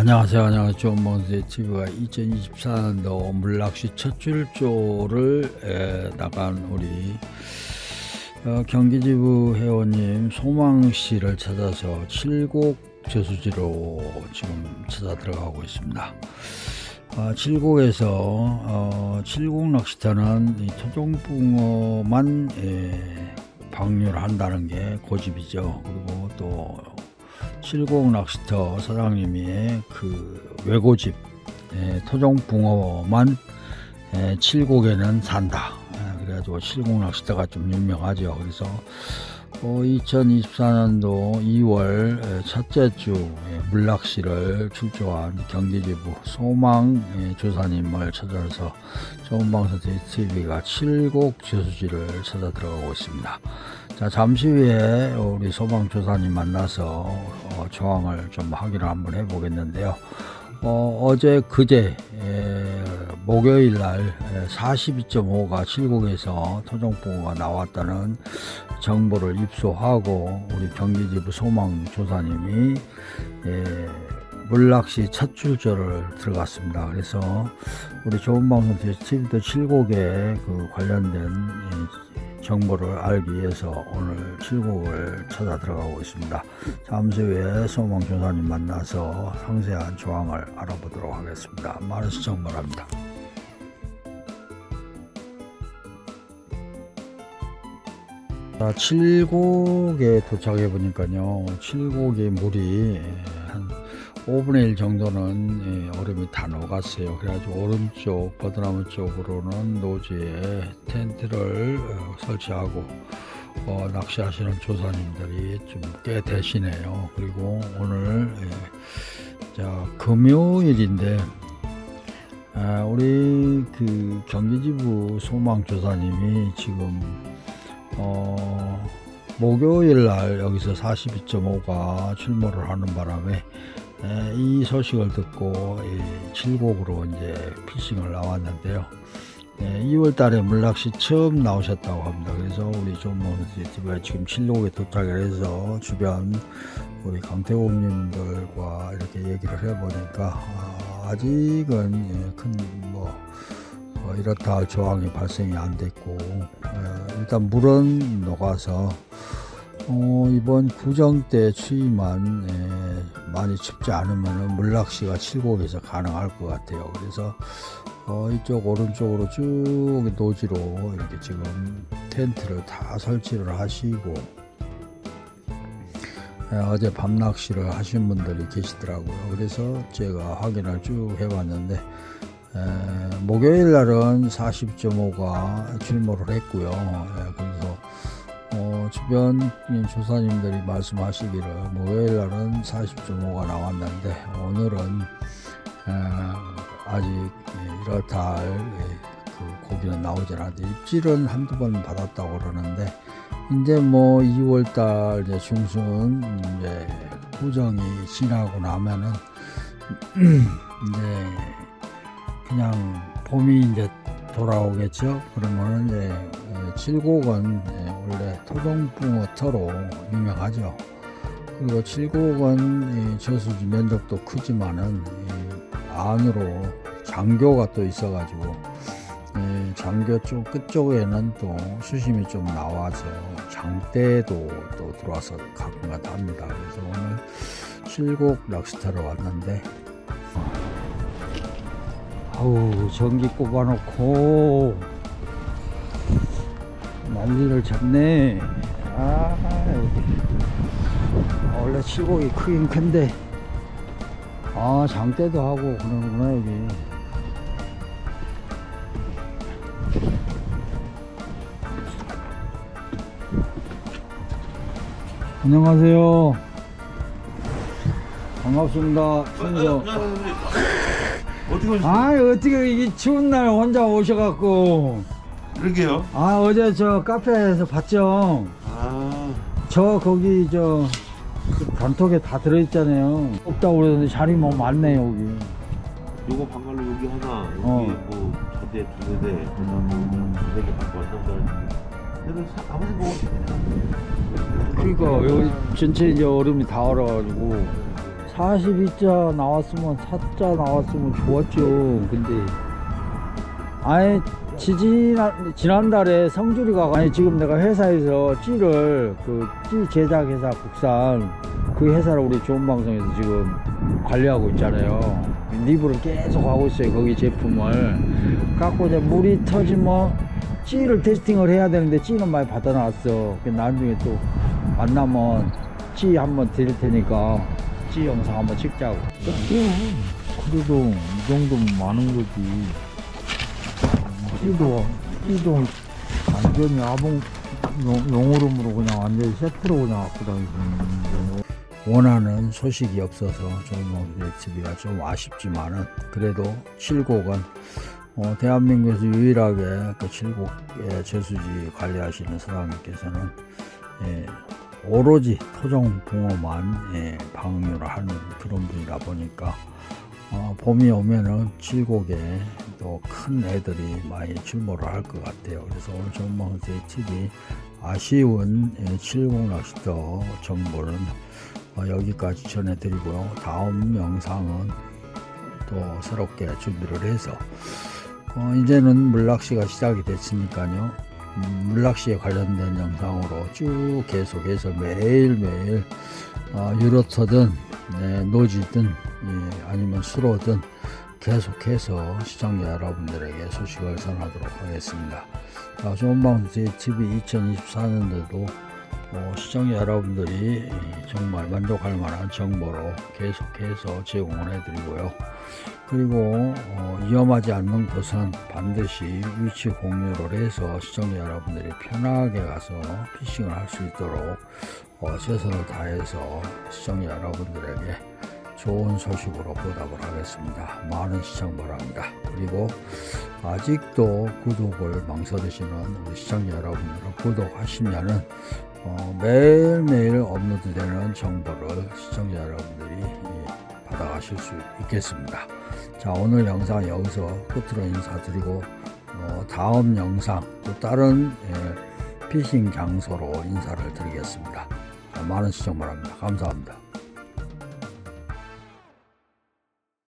안녕하세요. 안녕하세요. 존먼스의 TV가 2024년도 물낚시 첫 출조를 에, 나간 우리 어, 경기지부 회원님 소망 씨를 찾아서 칠곡 저수지로 지금 찾아 들어가고 있습니다. 어, 칠곡에서 어, 칠곡 낚시터는 이 토종붕어만 에, 방류를 한다는 게 고집이죠. 그리고 또 칠곡 낚시터 사장님이 그 외고집 에, 토종 붕어만 에, 칠곡에는 산다. 에, 그래가지고 칠곡 낚시터가 좀 유명하죠. 그래서 어, 2024년도 2월 에, 첫째 주 에, 물낚시를 출조한 경기지부 소망 에, 조사님을 찾아서 좋은 방송 TV가 칠곡 저수지를 찾아 들어가고 있습니다. 자 잠시 후에 우리 소방 조사님 만나서 어, 조항을 좀 확인을 한번 해보겠는데요. 어, 어제 그제 에, 목요일 날 42.5가 칠곡에서 토종붕어가 나왔다는 정보를 입수하고 우리 경기지부 소망 조사님이 에, 물낚시 첫 출조를 들어갔습니다. 그래서 우리 좋은 방송 TV도 칠곡에 그 관련된 이 정보를 알기 위해서 오늘 칠곡을 찾아 들어가고 있습니다. 잠시 후에 소망 조사님 만나서 상세한 조항을 알아보도록 하겠습니다. 많은 시청 바랍니다. 자, 칠곡에 도착해 보니까요. 칠곡의 물이 한 5분의 1 정도는 예, 얼음이 다 녹았어요. 그래가지고 오른쪽 버드나무 쪽으로는 노지에 텐트를 어, 설치하고 어, 낚시하시는 조사님들이 좀 꽤 되시네요. 그리고 오늘 예, 자 금요일인데 아, 우리 그 경기지부 소망 조사님이 지금 어, 목요일 날 여기서 42.5가 출몰을 하는 바람에 에, 이 소식을 듣고 이 칠곡으로 이제 피싱을 나왔는데요. 에, 2월 달에 물낚시 처음 나오셨다고 합니다. 그래서 우리 존모스티브가 지금 칠곡에 도착을 해서 주변 우리 강태공님들과 이렇게 얘기를 해보니까 아, 아직은 예, 큰뭐 어, 이렇다 할 조항이 발생이 안 됐고 에, 일단 물은 녹아서 어, 이번 구정 때 추위만 에, 많이 춥지 않으면 물낚시가 칠곡에서 가능할 것 같아요. 그래서 어, 이쪽 오른쪽으로 쭉 노지로 이렇게 지금 텐트를 다 설치를 하시고 에, 어제 밤 낚시를 하신 분들이 계시더라고요. 그래서 제가 확인을 쭉 해봤는데 에, 목요일 날은 40.5가 출몰을 했고요. 에, 주변 조사님들이 말씀하시기를 목요일 날은 40.5가 나왔는데 오늘은 에, 아직 예, 이렇다 할그 고기는 나오질 않는데 입질은 한두 번 받았다고 그러는데 이제 뭐 2월 달 이제 중순 이제 구정이 지나고 나면은 이제 그냥 봄이 이제 돌아오겠죠. 그러면 이제 에, 칠곡은 에, 원래 토종붕어터로 유명하죠. 그리고 칠곡은 이 저수지 면적도 크지만은 이 안으로 장교가 또 있어가지고 이 장교 쪽 끝쪽에는 또 수심이 좀 나와서 장대도 또 들어와서 가끔가다 합니다. 그래서 오늘 칠곡 낚시터로 왔는데 아우 전기 꼽아놓고 난리를 잡네 아 원래 칠곡이 크긴 큰데 아 장대도 하고 그러는구나 여기 안녕하세요 반갑습니다 천성 어떻게? 아 어떻게 이 추운 날 혼자 오셔갖고 그러게요. 아 어제 저 카페에서 봤죠 아, 저 거기 저그 단톡에 다 들어있잖아요 없다고 그러는데 자리 뭐 많네 여기 요거 방갈로 여기 하나, 여기 어. 뭐 저대 두 대대, 그다음 두대 개 갖고 왔다. 그래도 사- 아버지 뭐 그러니까 여기 전체 이제 얼음이 다 얼어가지고 42자 나왔으면 4자 나왔으면 좋았죠. 근데 아니 지지난 지난달에 성주리가 아니 지금 내가 회사에서 찌를 그 찌 제작 회사 국산 그 회사를 우리 좋은 방송에서 지금 관리하고 있잖아요. 리뷰를 계속 하고 있어요. 거기 제품을 갖고 이제 물이 터지면 찌를 테스팅을 해야 되는데 찌는 많이 받아놨어. 그 나중에 또 만나면 찌 한번 드릴 테니까 찌 영상 한번 찍자고. 그래도 이 정도면 많은 거지. 찌도 찌도 완전히 아봉 용- 용오름으로 그냥 완전히 세트로 그냥 갖고 다니는데 원하는 소식이 없어서 조목의 TV가 좀 아쉽지만은 그래도 칠곡은 어, 대한민국에서 유일하게 그 칠곡의 저수지 관리하시는 사장님께서는 예, 오로지 토종 붕어만 예, 방류를 하는 그런 분이다 보니까 어, 봄이 오면은 칠곡에 또 큰 애들이 많이 출몰을 할 것 같아요. 그래서 오늘 전망세 TV 아쉬운 예, 칠곡 낚시터 정보는 어, 여기까지 전해드리고요. 다음 영상은 또 새롭게 준비를 해서 어, 이제는 물낚시가 시작이 됐으니까요. 음, 물낚시에 관련된 영상으로 쭉 계속해서 매일매일 어, 유로터든 네, 노지든 예, 아니면 수로든 계속해서 시청자 여러분들에게 소식을 전하도록 하겠습니다. 자, 좋은 방송 TV 2024년도도 어, 시청자 여러분들이 정말 만족할 만한 정보로 계속해서 제공을 해드리고요. 그리고 어, 위험하지 않는 곳은 반드시 위치 공유를 해서 시청자 여러분들이 편하게 가서 피싱을 할 수 있도록 어, 최선을 다해서 시청자 여러분들에게 좋은 소식으로 보답을 하겠습니다. 많은 시청 바랍니다. 그리고 아직도 구독을 망설이시는 우리 시청자 여러분들은 구독하시면은 어, 매일매일 업로드되는 정보를 시청자 여러분들이 예, 받아가실 수 있겠습니다. 자 오늘 영상 여기서 끝으로 인사드리고 어, 다음 영상 또 다른 예, 피싱 장소로 인사를 드리겠습니다. 자, 많은 시청 바랍니다. 감사합니다.